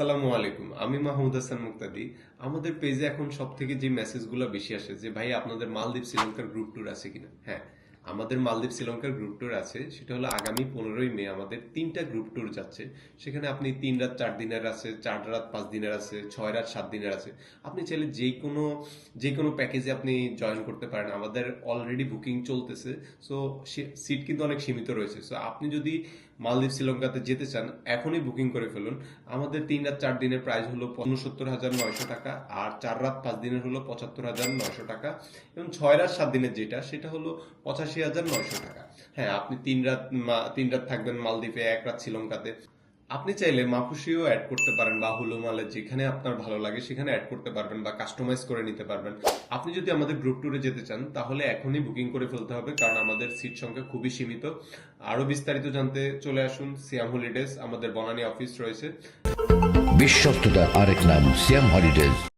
আসসালামু আলাইকুম। আমি মাহমুদ হাসান মুক্তাদি। আমাদের পেজে এখন সব থেকে যে মেসেজগুলো বেশি আসে, যে ভাই আপনাদের মালদ্বীপ, শ্রীলঙ্কার গ্রুপ ট্যুর আছে কিনা? হ্যাঁ। আমাদের মালদ্বীপ শ্রীলঙ্কার গ্রুপ ট্যুর আছে, সেটা হলো আগামী পনেরোই মে আমাদের তিনটা গ্রুপ ট্যুর যাচ্ছে। সেখানে আপনি তিন রাত, চার দিনের আছে, চার রাত, পাঁচ দিনের আছে, ছয় রাত, সাত দিনের আছে। আপনি চাইলে যে কোনো যে কোনো প্যাকেজে আপনি জয়েন করতে পারেন। আমাদের অলরেডি বুকিং চলতেছে সো সিট কিন্তু অনেক সীমিত রয়েছে। সো আপনি যদি মালদ্বীপ শ্রীলঙ্কাতে যেতে চান, এখনই বুকিং করে ফেলুন। আমাদের তিন রাত, চার দিনের প্রাইস হলো উনসত্তর হাজার নয়শো টাকা, আর চার রাত, পাঁচ দিনের হলো পঁচাত্তর হাজার নয়শো টাকা। এবং ছয় রাত, সাত দিনের যেটা, সেটা হলো পঁচাশি হাজার নয়শো টাকা। হ্যাঁ আপনি তিন রাত তিন রাত থাকবেন মালদ্বীপে, এক রাত শ্রীলঙ্কাতে আপনি চাইলে অ্যাড করতে পারেন বা হুলো মালে যেখানে আপনার ভালো লাগে সেখানে অ্যাড করতে পারবেন বা কাস্টমাইজ করে নিতে পারবেন। আপনি যদি আমাদের গ্রুপ ট্যুরে যেতে চান, তাহলে এখনই বুকিং করে ফেলতে হবে, কারণ আমাদের সিট সংখ্যা খুবই সীমিত। আরও বিস্তারিত জানতে চলে আসুন সিয়াম হলিডেজ আমাদের বনানী অফিস রয়েছে। আরেক নাম সিয়াম